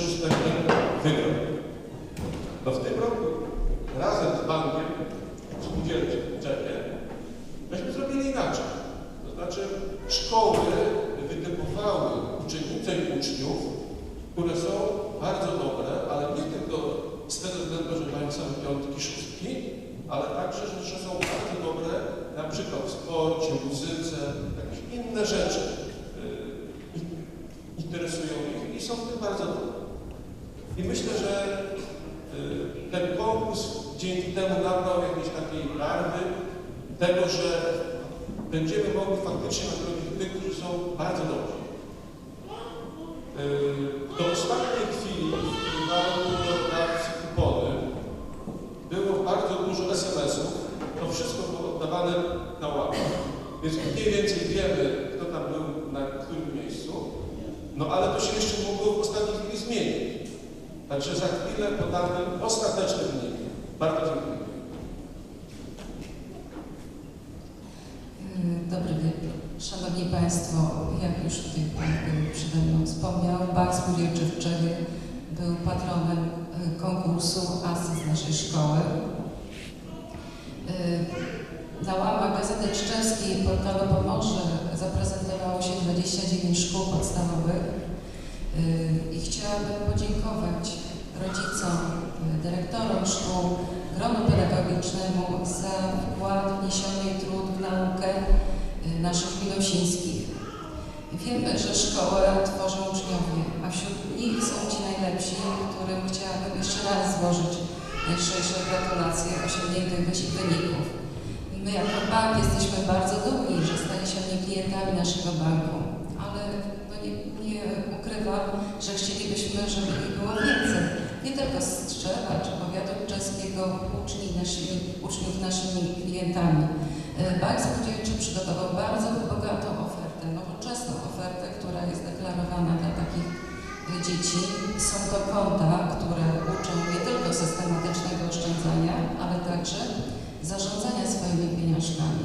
ten wygrał. No w tym roku razem z bankiem spółdzielczym myśmy zrobili inaczej. To znaczy szkoły wytypowały uczennice i uczniów, które są bardzo dobre, ale nie tylko z tego względu, że mają same piątki, szóstki, ale także, że, że są bardzo dobre na przykład w sporcie, muzyce, jakieś inne rzeczy i- interesują ich i są w tym bardzo dobre. I myślę, że y, ten konkurs dzięki temu nabrał jakiejś takiej barwy tego, że będziemy mogli faktycznie nagrodzić tych, którzy są bardzo dobrzy. Y, Do ostatniej chwili wpływały do redakcji kupony. Było bardzo dużo SMS-ów. To wszystko było oddawane na łapach. Więc mniej więcej wiemy, kto tam był na którym miejscu. No ale to się jeszcze mogło w ostatniej chwili zmienić. Także za chwilę podamy ostateczne wyniki. Bardzo dziękuję. Dobry wieczór. Szanowni Państwo, jak już tutaj Pan y, przede mną wspomniał, Bank Spółdzielczy był patronem y, konkursu ASY z naszej szkoły. Y, Na łamach Gazety Czczewskiej i portalu Pomorze zaprezentowało się 29 szkół podstawowych y, i chciałabym podziękować rodzicom, y, dyrektorom szkół, gronu pedagogicznemu za wkład wniesiony trud w naukę y, naszych milosińskich. Wiemy, że szkołę tworzą uczniowie, a wśród nich są ci najlepsi, którym chciałabym jeszcze raz złożyć najszczersze gratulacje osiągniętych wyników. My jako bank jesteśmy bardzo dumni, że stali się oni klientami naszego banku, ale no nie, nie że chcielibyśmy, żeby ich było więcej. Nie tylko z czy powiatu czeskiego uczni naszymi, uczniów naszymi klientami. E, Bank Spółdzielczy przygotował bardzo bogatą ofertę, nowoczesną ofertę, która jest deklarowana dla takich dzieci. Są to konta, które uczą nie tylko systematycznego oszczędzania, ale także zarządzania swoimi pieniążkami.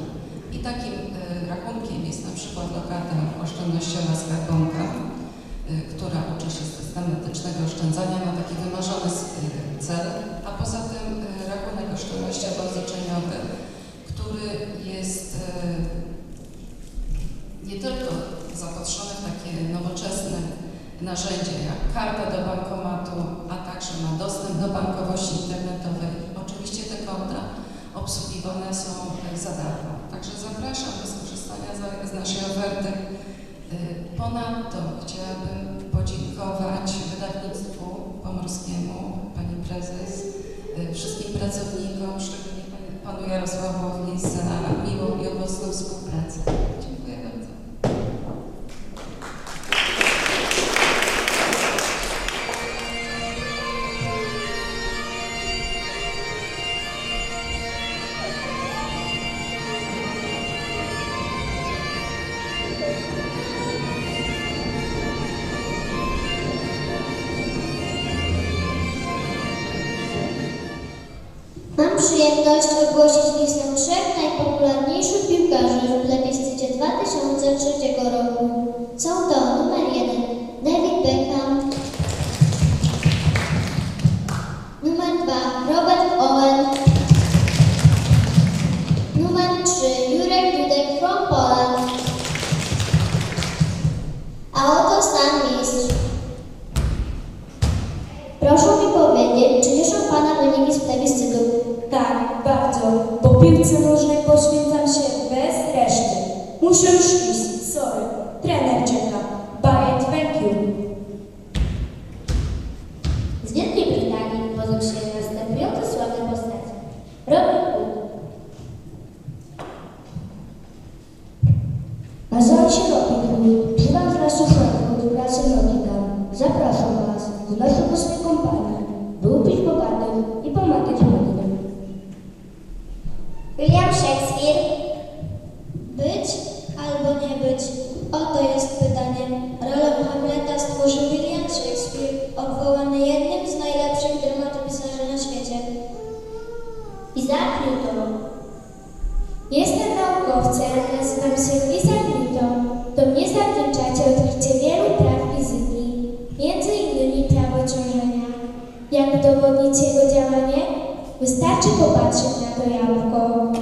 I takim e, rachunkiem jest na przykład lokata oszczędnościowa skarbonka, która uczy się systematycznego oszczędzania na taki wymarzony e, cel, a poza tym e, rachunek oszczędnościowo-liczeniowy, który jest nie tylko zapatrzony w takie nowoczesne narzędzie jak karta do bankomatu, a także ma dostęp do bankowości internetowej. Oczywiście te konta obsługiwane są za darmo. Także zapraszam do skorzystania z naszej oferty. E, Ponadto chciałabym podziękować wydawnictwu pomorskiemu, pani prezes, e, wszystkim pracownikom, szczególnie panu Jarosławowi za miłą i owocną współpracę. Dziękuję bardzo. Przyjemność ogłosić listę trzech najpopularniejszych piłkarzy w plebiscycie 2003 roku. Są to Po piłce nożnej poświęcam się bez reszty. Muszę już iść, być albo nie być? Oto jest pytanie. Rolę Hamleta stworzył William Shakespeare, obwołany jednym z najlepszych dramatopisarzy na świecie. Isaac Newton. Jestem naukowcem, nazywam się Isaac Newton. To mnie zawdzięczacie odkrycie wielu praw fizyki, między innymi prawo ciążenia. Jak udowodnić jego działanie? Wystarczy popatrzeć na to jabłko.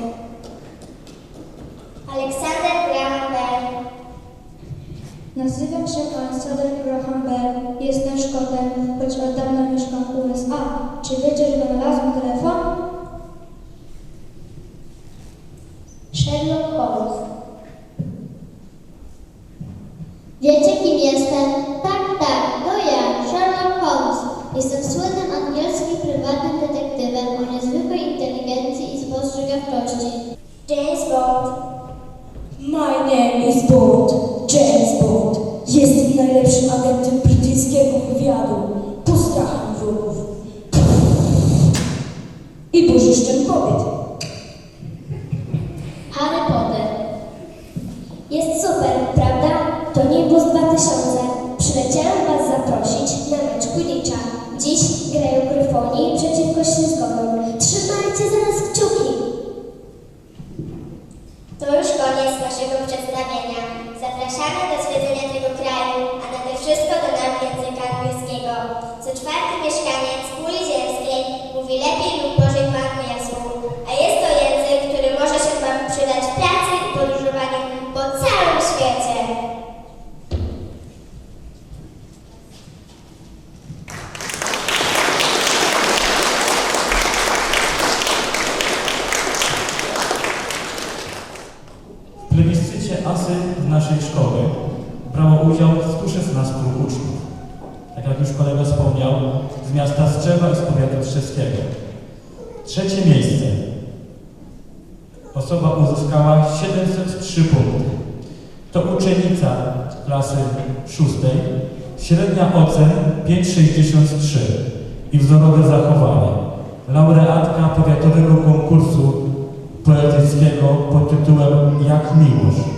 Plebiscycie ASY w naszej szkoły brało udział 116 uczniów. Tak jak już kolega wspomniał, z miasta Strzewa i z powiatu strzeskiego. Trzecie miejsce. Osoba uzyskała 703 punkty. To uczennica klasy szóstej, średnia ocen 5,63 i wzorowe zachowanie. Laureatka powiatowego konkursu poetyckiego pod tytułem Jak miłość.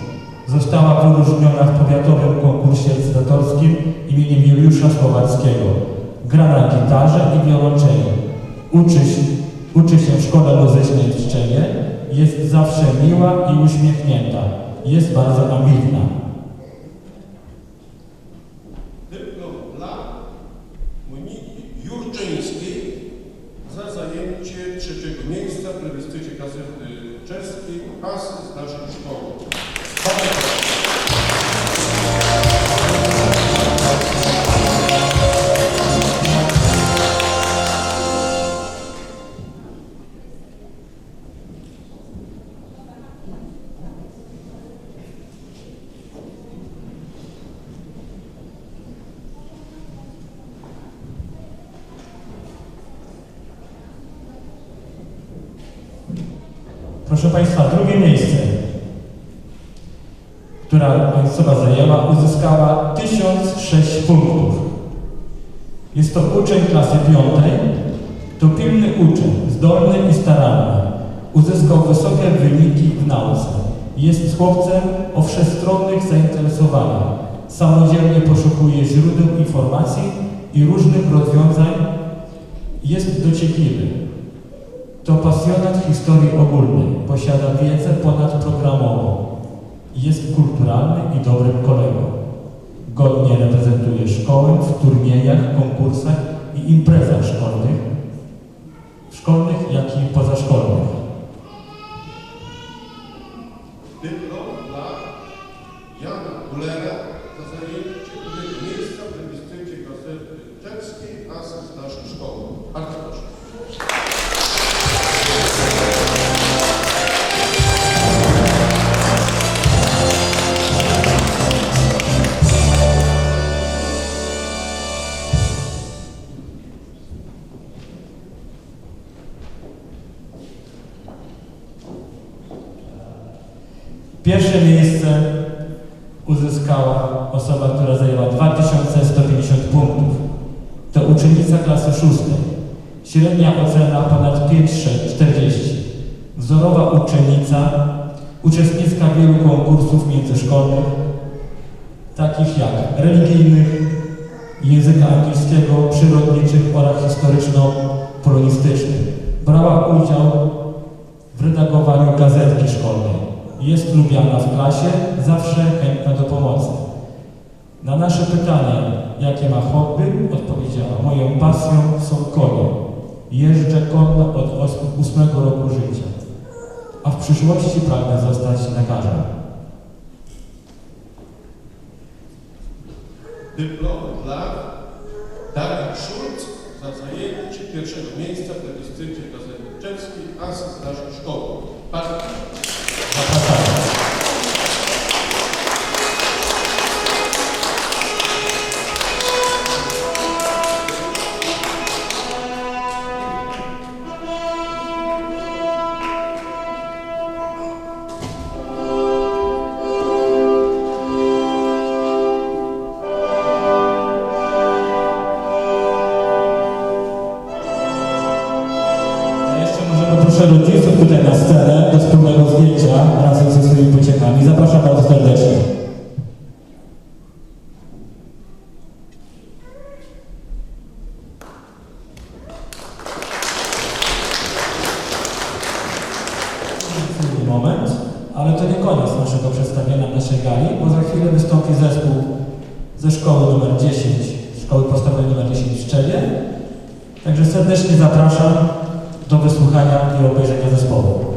Została wyróżniona w powiatowym konkursie licytatorskim imieniem Juliusza Słowackiego. Gra na gitarze i wiolonczeli. Uczy, uczy się w szkole muzycznej w. Jest zawsze miła i uśmiechnięta. Jest bardzo ambitna. Proszę Państwa, drugie miejsce, która osoba zajęła, uzyskała 1006 punktów. Jest to uczeń klasy piątej, to pilny uczeń, zdolny i staranny. Uzyskał wysokie wyniki w nauce. Jest chłopcem o wszechstronnych zainteresowaniach. Samodzielnie poszukuje źródeł informacji i różnych rozwiązań. Jest dociekliwy. To pasjonat historii ogólnej, posiada wiedzę ponadprogramową. Jest kulturalny i dobrym kolegą. Godnie reprezentuje szkołę w turniejach, konkursach i imprezach szkolnych, szkolnych jak i pozaszkolnych. Pierwsze miejsce uzyskała osoba, która zajęła 2150 punktów. To uczennica klasy szóstej. Średnia ocena ponad 5,40. Wzorowa uczennica uczestniczka wielu konkursów międzyszkolnych, takich jak religijnych, języka angielskiego, przyrodniczych oraz historyczno-polonistycznych. Brała udział w redagowaniu gazetki szkolnej. Jest lubiana w klasie, zawsze chętna do pomocy. Na nasze pytanie, jakie ma hobby, odpowiedziała: Moją pasją są konie. Jeżdżę konno od 8 roku życia, a w przyszłości pragnę zostać lekarzem. Dyplom dla Darii Schulz za zajęcie pierwszego miejsca w plebiscycie gazetyczewskiej asys naszej szkoły. Bardzo Zapraszamy. A wysłuchania i obejrzenia zespołu.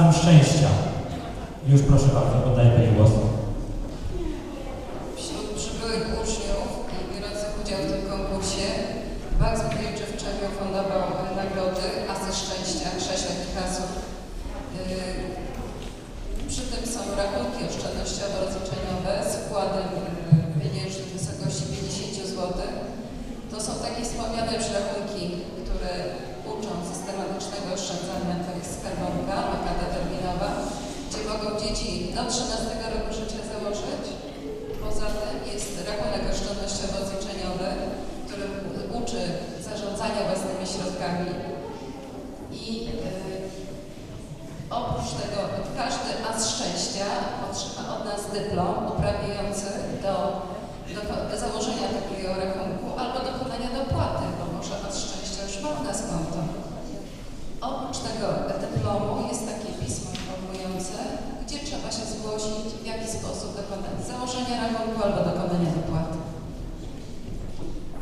Asem Szczęścia. Już proszę bardzo, oddaję Pani głos. Wśród przybyłych uczniów biorących udział w tym konkursie Bank Zbójczy w e, nagrody Asy Szczęścia, sześć takich asów. Yy, Przy tym są rachunki oszczędnościowo-rozliczeniowe z wkładem yy, pieniężnym w wysokości 50 zł. To są takie wspomniane już rachunki, które uczą systematycznego oszczędzania, skarbonka, makata terminowa, gdzie mogą dzieci do 13 roku życia założyć. Poza tym jest rachunek oszczędnościowo-rozliczeniowy, który uczy zarządzania własnymi środkami i yy, oprócz tego każdy as szczęścia dyplom uprawniający do, do, do założenia takiego rachunku albo dokonania dopłaty, bo może od szczęścia już ma na konto. Tego dyplomu jest takie pismo informujące, gdzie trzeba się zgłosić, w jaki sposób dokonać założenia rachunku albo dokonania dopłaty.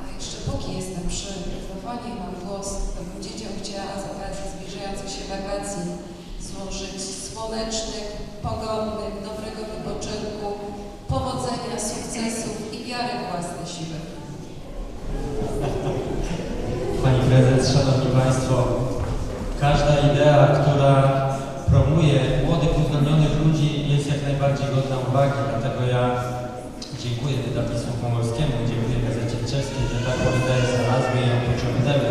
A jeszcze póki jestem przy mikrofonie mam głos, to bym dzieciom chciała z okazji zbliżających się wakacji złożyć słonecznych, pogodnych, dobrego wypoczynku, powodzenia, sukcesów i wiary własne siły. Pani Prezes, Szanowni Państwo, idea, która promuje młodych, uzdolnionych ludzi jest jak najbardziej godna uwagi, dlatego ja dziękuję wydawnictwu pomorskiemu, dziękuję Gazecie Czeskiej, że taką ideę znalazły i ją pociągnęły,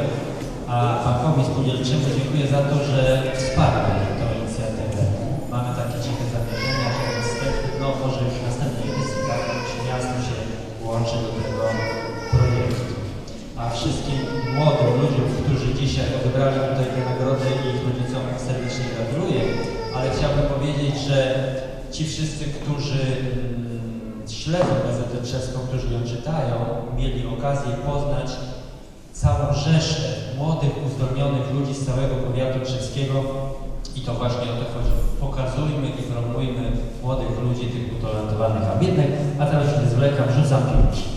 a Bankowi Spółdzielczemu dziękuję za to, że wsparł tę inicjatywę. Mamy takie ciche zamierzenia, że następny, no może już w następnej edycji Karol miasto się włączy do tego projektu. A wszystkim młodym ludziom, którzy dzisiaj odebrali tutaj tę nagrodę i ich rodzicom serdecznie gratuluję, ale chciałbym powiedzieć, że ci wszyscy, którzy mm, śledzą gazetę czeską, którzy ją czytają, mieli okazję poznać całą rzeszę młodych, uzdolnionych ludzi z całego powiatu czeskiego i to właśnie o to chodzi. Pokazujmy i promujmy młodych ludzi, tych utalentowanych, ambitnych, a teraz nie zwlekam, rzucam piłki.